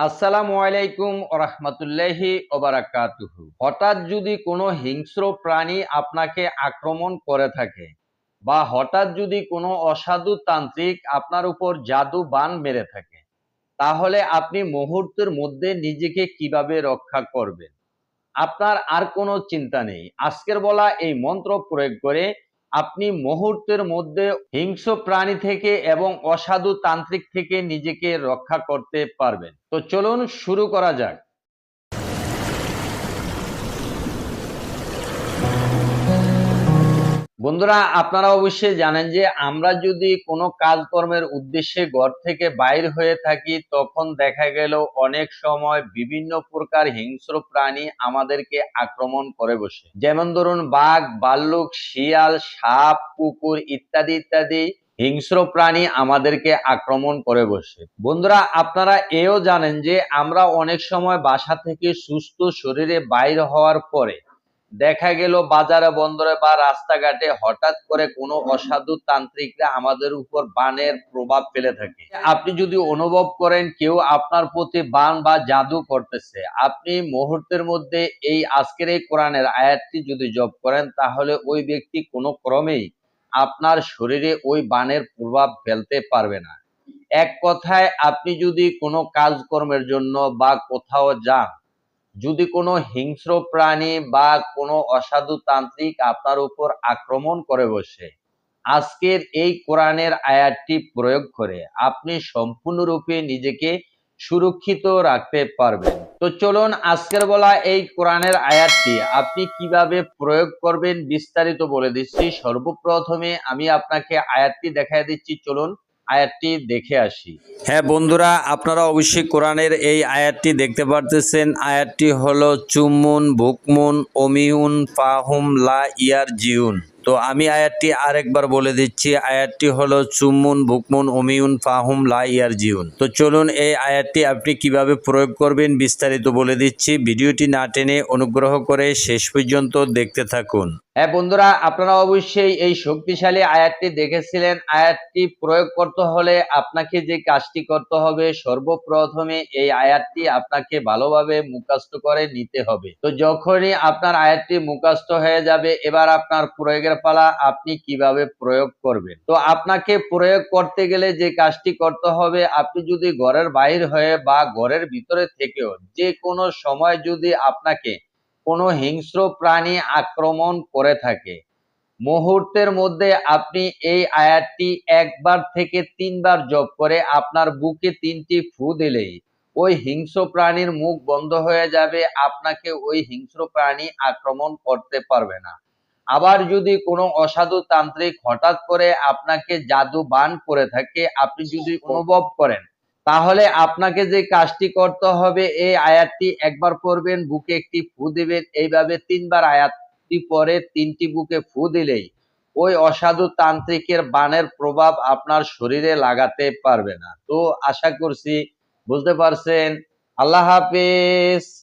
আসসালামু আলাইকুম রহমতুল্লাহি ওবারাকাতুহু হঠাৎ যদি কোনো হিংস্র প্রাণী আপনাকে আক্রমণ করে থাকে বা হঠাৎ যদি কোনো অসাধু তান্ত্রিক আপনার উপর জাদু বান মেরে থাকে, তাহলে আপনি মুহূর্তের মধ্যে নিজেকে কীভাবে রক্ষা করবেন? আপনার আর কোনো চিন্তা নেই। আজকের বলা এই মন্ত্র প্রয়োগ করে আপনি মুহূর্তের মধ্যে হিংস্র প্রাণী থেকে এবং অসাধু তান্ত্রিক থেকে নিজেকে রক্ষা করতে পারবেন। তো চলুন শুরু করা যাক। বন্ধুরা, আপনারা অবশ্যই জানেন যে আমরা যদি কোনো কাজকর্মের উদ্দেশ্যে ঘর থেকে বাইর হয়ে থাকি, তখন দেখা গেল অনেক সময় বিভিন্ন প্রকার হিংস্র প্রাণী আমাদেরকে আক্রমণ করে বসে। যেমন ধরুন, বাঘ ভাল্লুক শিয়াল, সাপ, কুকুর ইত্যাদি ইত্যাদি হিংস্র প্রাণী আমাদেরকে আক্রমণ করে বসে। বন্ধুরা, আপনারা এও জানেন যে আমরা অনেক সময় বাসা থেকে সুস্থ শরীরে বাইর হওয়ার পরে দেখা গেল বাজারে, বন্দরে বা রাস্তাঘাটে হঠাৎ করে কোনো অসাধু তান্ত্রিকরা আমাদের উপর বানের প্রভাব ফেলে থাকে। আপনি যদি অনুভব করেন কেউ আপনার প্রতি বান বা জাদু করতেছে, আপনি মুহূর্তের মধ্যে এই আজকের এই কোরআনের আয়াতটি যদি জপ করেন, তাহলে ওই ব্যক্তি কোনো ক্রমেই আপনার শরীরে ওই বানের প্রভাব ফেলতে পারবে না। এক কথায়, আপনি যদি কোনো কাজকর্মের জন্য বা কোথাও যান যদি কোনো হিংস্র প্রাণী বা কোনো অসাধু তান্ত্রিক আপনার উপর আক্রমণ করে বসে, আজকের এই কোরআনের আয়াতটি প্রয়োগ করে আপনি সম্পূর্ণরূপে নিজেকে সুরক্ষিত রাখতে পারবেন। তো চলুন আজকের বলা এই কোরআনের আয়াতটি আপনি কীভাবে প্রয়োগ করবেন বিস্তারিত বলে দিচ্ছি। সর্বপ্রথমে আমি আপনাকে আয়াতটি দেখাই দিচ্ছি। চলুন আয়াতটি দেখে আসি। হ্যাঁ বন্ধুরা, আপনারা অবশ্যই কোরআনের এই আয়াতটি দেখতে পারতেছেন। আয়াতটি হলো চুমুন বুকমুন অমিউন, ফাহুম, লা, ইয়ার, জিউন। তো আমি আয়াতটি আরেকবার বলে দিচ্ছি। আয়াতটি হলো চুমুন ভুকমুন, অমিউন, ফাহুম, লা, ইয়ার, জিউন। তো চলুন এই আয়াতটি আপনি কীভাবে প্রয়োগ করবেন বিস্তারিত বলে দিচ্ছি। ভিডিওটি না টেনে অনুগ্রহ করে শেষ পর্যন্ত দেখতে থাকুন। হ্যাঁ বন্ধুরা, আপনারা অবশ্যই এই শক্তিশালী আয়াতটি দেখেছিলেন। আয়াতটি প্রয়োগ করতে হলে আপনাকে যে কাজটি করতে হবে, সর্বপ্রথমে এই আয়াতটি আপনাকে ভালোভাবে মুখস্থ করে নিতে হবে। তো যখনই আপনার আয়াতটি মুখস্থ হয়ে যাবে, এবার আপনার প্রয়োগের পালা আপনি কীভাবে প্রয়োগ করবেন? তো আপনাকে প্রয়োগ করতে গেলে যে কাজটি করতে হবে, আপনি যদি ঘরের বাইর হয়ে বা ঘরের ভিতরে থেকেও যে কোনো সময় যদি আপনাকে কোনো হিংস্র প্রাণী আক্রমণ করে থাকে। মুহূর্তের মধ্যে আপনি এই আয়াতটি একবার থেকে তিনবার জপ করে আপনার বুকে তিনটি ফু দিলেই ওই হিংস্র প্রাণীর মুখ বন্ধ হয়ে যাবে, আপনাকে ওই হিংস্র প্রাণী আক্রমণ করতে পারবে না। আবার যদি কোনো অসাধু তান্ত্রিক হঠাৎ করে আপনাকে জাদু বান করে থাকে, আপনি যদি অনুভব করেন তাহলে আপনাকে যে কাজটি করতে হবে, এই আয়াতটি একবার পড়বেন, বুকে একটি ফু দিবেন। এইভাবে তিনবার আয়াতটি পরে তিনটি বুকে ফু দিলেই ওই অসাধু তান্ত্রিকের বানের প্রভাব আপনার শরীরে লাগাতে পারবে না। তো আশা করছি বুঝতে পারছেন। আল্লাহ হাফেজ।